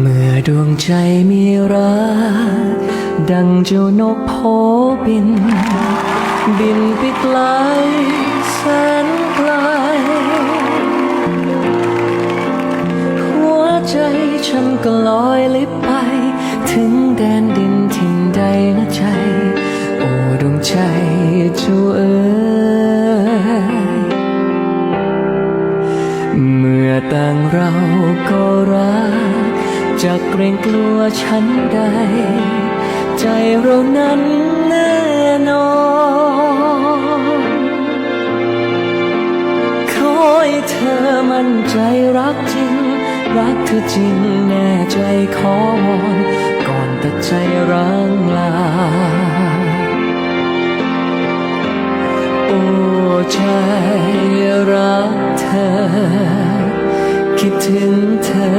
เมื่อดวงใจมีรักดังเจ้านกโพบิน บินไปไกลแสนไกล หัวใจฉันก็ลอยลิบไป ถึงแดนดินถิ่นใดนะใจ โอ้ดวงใจจูเอ๋ยเมื่อต่างเราก็รัก จะเกรงกลัวฉันใด ใจเรานั้นแน่นอนขอให้เธอมั่นใจรักจริง รักเธอจริงแน่ใจขอวอนก่อนตัดใจร้างลา โอ้ใจรักเธอ คิดถึง